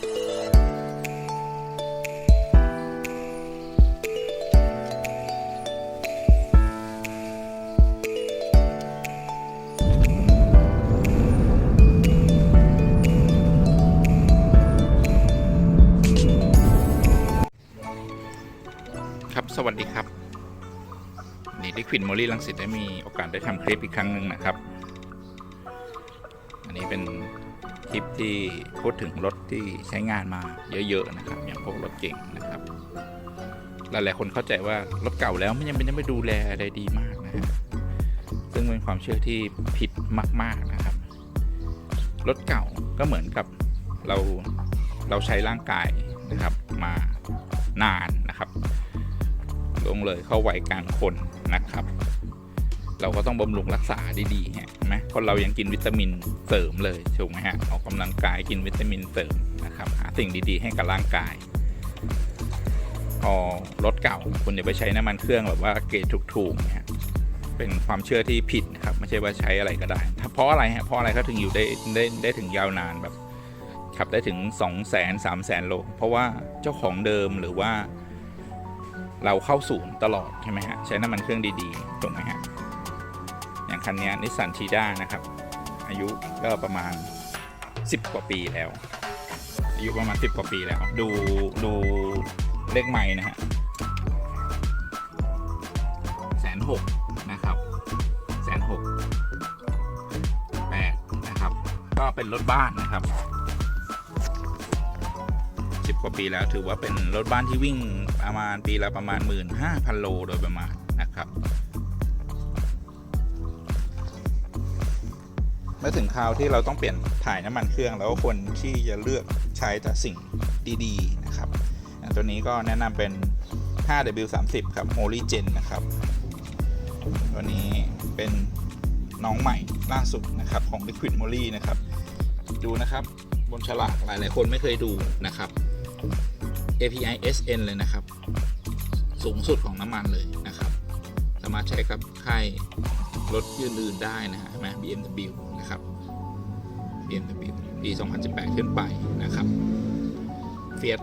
ครับ สวัสดีครับ นี่ดิควินมอลลี่ลังสิตได้มีโอกาสได้ทำคลิปอีกครั้งหนึ่งนะครับ อันนี้เป็น คลิปที่พูดถึงรถที่ใช้งานมาเยอะๆนะครับ อย่างพวกรถเก่งนะครับหลายๆคนเข้าใจว่ารถเก่าแล้วมันยังไม่ได้ไปดูแลอะไรดีมากนะซึ่งเป็นความเชื่อที่ผิดมาก ๆนะครับ รถเก่าก็เหมือนกับเราเราใช้ร่างกายนะครับมานานนะครับ ลงเลยเข้าวัยกลางคนนะครับ เราก็ต้องบำรุงรักษาดีๆฮะนไหมคนเรายังกินวิตามินเสริมเลยถูกไหมฮะออกกำลังกายกินวิตามินเสริมนะครับหาสิ่งดีๆให้กับร่างกายพอรถเก่าคุณอย่าไปใช้น้ำมันเครื่องแบบว่าเกรดถูกๆเนี่ยเป็นความเชื่อที่ผิดครับไม่ใช่ว่าใช้อะไรก็ได้ถ้าเพราะอะไรฮะเพราะอะไรเขาถึงอยู่ได้ได้ได้ถึงยาวนานแบบขับได้ถึง 2 0 0 0 0 0 3 0 0 0 0โลเพราะว่าเจ้าของเดิมหรือว่า เราเข้าศูนย์ตลอดใช่ไหมฮะใช้น้ำมันเครื่องดีๆถูกไหมฮะ คันนี้นิสสันชีด้านะครับ อายุก็ประมาณ 10 กว่าปีแล้ว อายุประมาณ 10 กว่าปีแล้ว ดูดูเลขใหม่นะฮะแสนหกนะครับแสนหกแปดนะครับ ก็เป็นรถบ้านนะครับสิบกว่าปีแล้วถือว่าเป็นรถบ้านที่วิ่งประมาณปีละประมาณ 15,000 โลโดยประมาณ เมื่อถึงคราวที่เราต้องเปลี่ยนถ่ายน้ำมันเครื่อง แล้วก็ควรที่จะเลือกใช้แต่สิ่งดีๆนะครับตัวนี้ก็แนะนำเป็น 5W30 ครับ Holy Gen นะครับตัวนี้เป็นน้องใหม่ล่าสุดนะครับของ Liquid Moly นะครับ ดูนะครับบนฉลากหลายๆ คนไม่เคยดูนะครับ API SN เลยนะครับ สูงสุดของน้ำมันเลยนะครับ สามารถใช้กับค่ายรถยืนอื่นได้นะฮะใช่ BMW นะครับ BMW ปี 2018 ขึ้นไปนะครับ Fiat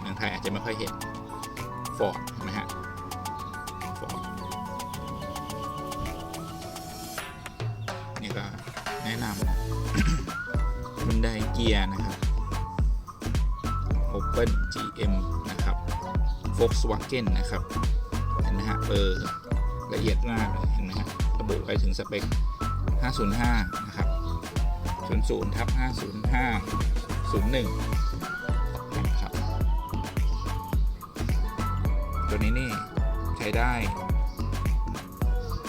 เมืองไทยอาจจะไม่ค่อยเห็น Ford เห็นไหมฮะ Ford นี่ก็แนะนำคุณไดเกียร์นะครับ Open GM นะครับ Volkswagen นะครับ เห็นไหมฮะเออละเอียดมากเลยเห็นไหมฮะระบุไปถึงสเปค 505 นะครับ 00ทับ505 01 นะครับ ตัวนี้นี่ใช้ได้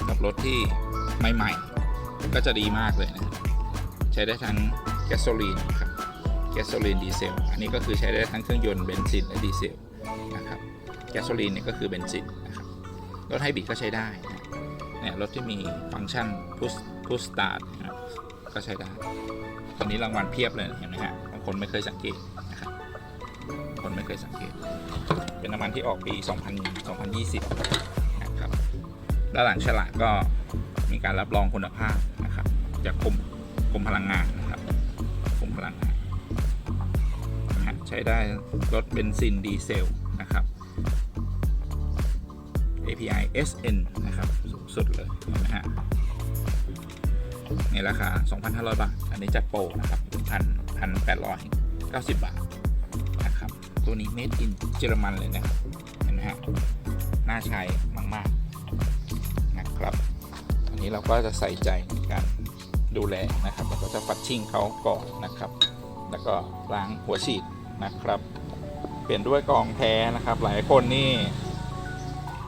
กับรถที่ใหม่ๆ ก็จะดีมากเลยนะ ใช้ได้ทั้งแก๊สโซลีนครับ แก๊สโซลีนดีเซล อันนี้ก็คือใช้ได้ทั้งเครื่องยนต์เบนซินและดีเซลนะครับ แก๊สโซลีนเนี่ยก็คือเบนซินนะครับ รถไฮบริดก็ใช้ได้นะเนี่ยรถที่มีฟังก์ชันพุช พุสตาร์ทก็ใช้ได้ตอนนี้รางวัลเพียบเลยเห็นไหมฮะบางคนไม่เคยสังเกตนะครับคนไม่เคยสังเกต เป็นน้ำมันที่ออกปี 2000 2020 นะครับ ด้านหลังฉลากก็มีการรับรองคุณภาพนะครับ จากกรมกรมพลังงานนะครับกรมพลังงานนะฮะใช้ได้รถเบนซินดีเซลนะครับ API SN นะครับ สูงสุดเลยนะฮะ ในราคา 2,500 บาท อันนี้จัดโปรนะครับพันพันแปดร้อยเก้าสิบบาทนะครับ ตัวนี้ made in เยอรมันเลยนะครับ เห็นไหมฮะ น่าใช้มาก ๆ นะครับ อันนี้เราก็จะใส่ใจในการดูแลนะครับแล้วก็จะฟัดชิ่งเขาก่อนนะครับ แล้วก็ล้างหัวฉีดนะครับ เปลี่ยนด้วยกล่องแท้นะครับ หลายคนนี่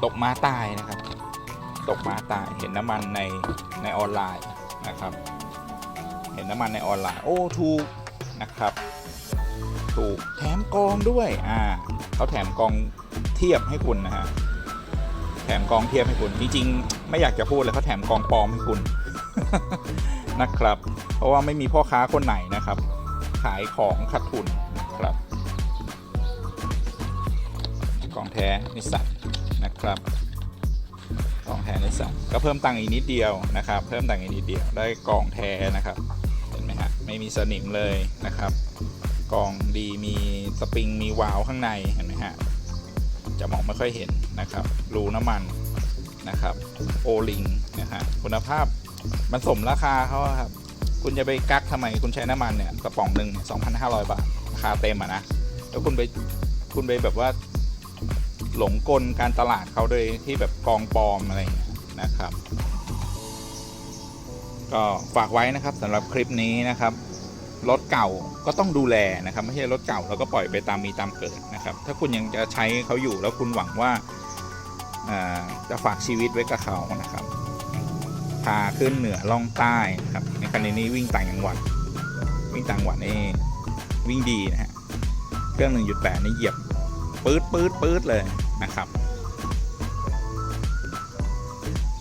ตกม้าตายนะครับ ตกม้าตาย เห็นน้ำมันในในออนไลน์ นะครับ เห็นน้ำมันในออนไลน์โอ้ถูกนะครับ ถูกแถมกองด้วยอ่าเขาแถมกองเทียบให้คุณนะฮะแถมกองเทียบให้คุณจริงๆ ไม่อยากจะพูดเลยเขาแถมกองปลอมให้คุณนะครับ เพราะว่าไม่มีพ่อค้าคนไหนนะครับ ขายของขาดทุนนะครับ กองแท้นิสสันนะครับ องแท้นิสสันก็เพิ่มตังค์อีกนิดเดียวนะครับ เพิ่มตังค์อีกนิดเดียวได้กล่องแท้นะครับเห็นไหมฮะไม่มีสนิมเลยนะครับกล่องดีมีสปริงมีวาล์วข้างในเห็นไหมฮะจะมองไม่ค่อยเห็นนะครับรูน้ำมันนะครับโอลิงนะฮะคุณภาพมันสมราคาเขาครับคุณจะไปกักทำไมคุณใช้น้ำมันเนี่ยกระป๋องหนึ่ง2,500 บาทราคาเต็มอะนะแล้วคุณไปคุณไปแบบว่า หลงกลการตลาดเขาโดยที่แบบกองปลอมอะไรนะครับ ก็ฝากไว้นะครับสำหรับคลิปนี้นะครับรถเก่าก็ต้องดูแลนะครับ ไม่ใช่รถเก่าแล้วก็ปล่อยไปตามมีตามเกิดนะครับ ถ้าคุณยังจะใช้เขาอยู่แล้วคุณหวังว่าอ่าจะฝากชีวิตไว้กับเขานะครับ พาขึ้นเหนือล่องใต้นะครับ ในคันนี้วิ่งต่างจังหวัด วิ่งต่างจังหวัดนี่วิ่งดีนะฮะ เครื่อง 1.8นี่เหยียบ ปื๊ดปื๊ดปื๊ดเลยนะครับ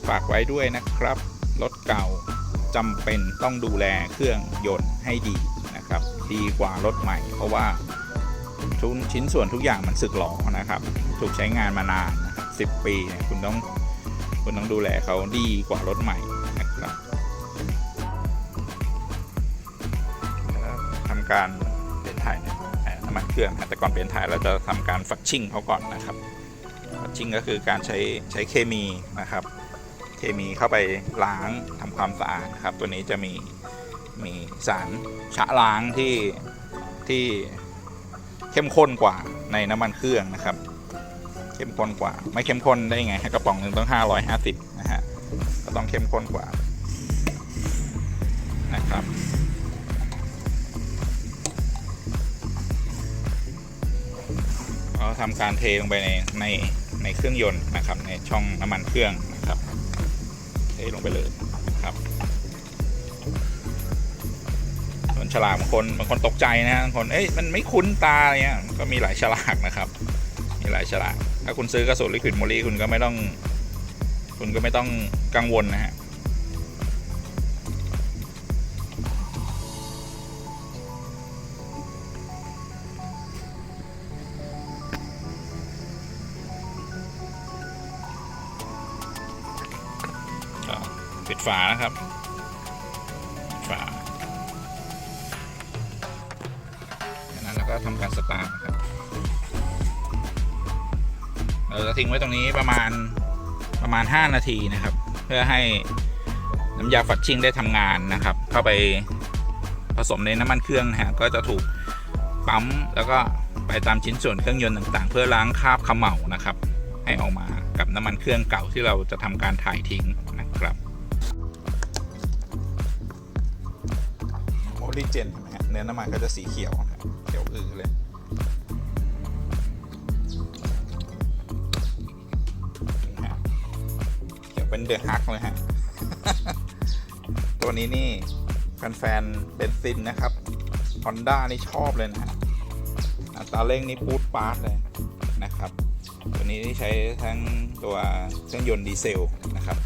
ฝากไว้ด้วยนะครับ รถเก่าจำเป็นต้องดูแลเครื่องยนต์ให้ดีนะครับ ดีกว่ารถใหม่ เพราะว่าทุกชิ้นส่วนทุกอย่างมันสึกหรอนะครับ ถูกใช้งานมานานนะครับ10ปีเนี่ยคุณต้องคุณต้องดูแลเขาดีกว่ารถใหม่นะครับแล้วทำการเปลี่ยนถ่าย น้ำมันเครื่องแต่ก่อนเปลี่ยนถ่ายเราจะทำการฝักชิ่งเขาก่อนนะครับฝักชิ่งก็คือการใช้ใช้เคมีนะครับ เคมีเข้าไปล้างทำความสะอาดครับ ตัวนี้จะมีมีสารชะล้างที่ที่เข้มข้นกว่าในน้ำมันเครื่องนะครับ เข้มข้นกว่า ไม่เข้มข้นได้ไงกระป๋องหนึ่งต้อง 550 นะฮะก็ต้องเข้มข้นกว่านะครับ เราทำการเทลงไปในในในเครื่องยนต์นะครับ ในช่องน้ำมันเครื่องนะครับ เทลงไปเลยนะครับส่วนฉลากบางคนบางคนตกใจนะบางคนเอ้ยมันไม่คุ้นตาอะไรเงี้ยก็มีหลายฉลากนะครับมีหลายฉลากถ้าคุณซื้อกระสุนลิควิดโมลีคุณก็ไม่ต้อง คุณก็ไม่ต้องกังวลนะฮะ ฝานะครับ ฝาจากนั้นเราก็ทำการสตาร์ทนะครับ เราจะทิ้งไว้ตรงนี้ประมาณประมาณ 5 นาทีนะครับ เพื่อให้น้ำยาฝัดชิ่งได้ทำงานนะครับ เข้าไปผสมในน้ำมันเครื่องนะฮะก็จะถูกปั๊มแล้วก็ไปตามชิ้นส่วนเครื่องยนต์ต่างๆ เพื่อล้างคราบขม่านะครับ ให้ออกมากับน้ำมันเครื่องเก่าที่เราจะทำการถ่ายทิ้ง ริเจนเห็นไหมฮะเนื้อน้ำมันก็จะสีเขียวเขียวอือเลยเขียวเป็นเดอะฮักเลยฮะ ตัวนี้นี่แฟนๆเบนซินนะครับ Honda นี่ชอบเลยนะฮะอัตราเร่งนี่ปูดปาร์ตเลยนะครับตัวนี้ที่ใช้ทั้งตัวเครื่องยนต์ดีเซลนะครับ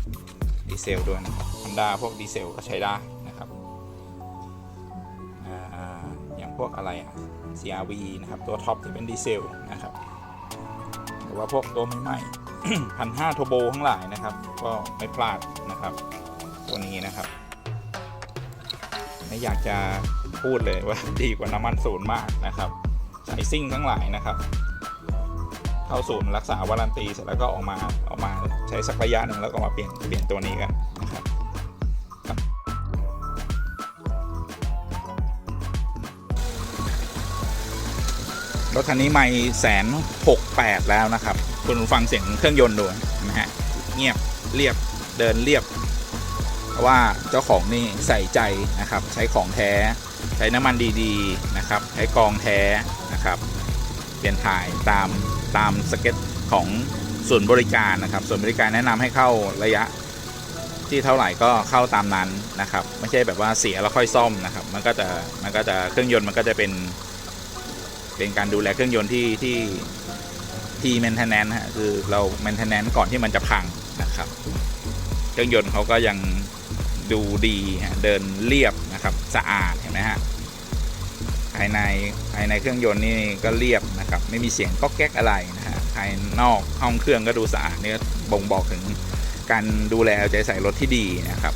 ดีเซลด้วยนะครับ Honda พวกดีเซลก็ใช้ได้ วกอะไรอะ CRV นะครับ ตัวท็อปที่เป็นดีเซลนะครับหรือว่าพวกตัวใหม่ๆพันห้าทโบทั้งหลายนะครับ ก็ไม่พลาดนะครับ ตัวนี้นะครับ ไม่อยากจะพูดเลยว่าดีกว่าน้ำมันศูนย์มากนะครับสายซิ่งทั้งหลายนะครับ เข้าศูนย์รักษาวารันตีเสร็จแล้วก็ออกมาออกมาใช้สักระยะหนึ่งแล้วก็มาเปลี่ยนเปลี่ยนตัวนี้กัน รถคันนี้ไม่แสนหกแปดแล้วนะครับ คุณฟังเสียงเครื่องยนต์ดูนะฮะ เงียบเรียบเดินเรียบเพราะว่าเจ้าของนี่ใส่ใจนะครับ ใช้ของแท้ ใช้น้ำมันดีๆนะครับ ใช้กองแท้นะครับ เปลี่ยนถ่ายตามตามสเก็ตของศูนบริการนะครับศูนบริการแนะนำให้เข้าระยะที่เท่าไหร่ก็เข้าตามนั้นนะครับ ไม่ใช่แบบว่าเสียแล้วค่อยซ่อมนะครับ มันก็จะมันก็จะเครื่องยนต์มันก็จะเป็น เป็นการดูแลเครื่องยนต์ที่ที่ที่แมนเทนแนนฮะคือเราแมนเทนแนนก่อนที่มันจะพังนะครับ เครื่องยนต์เขาก็ยังดูดีฮะเดินเรียบนะครับสะอาดเห็นไหมฮะภายในภายในเครื่องยนต์นี่ก็เรียบนะครับ ไม่มีเสียงก๊อกแก๊กอะไรนะฮะภายนอกห้องเครื่องก็ดูสะอาดนี่ก็บ่งบอกถึงการดูแลเอาใจใส่รถที่ดีนะครับ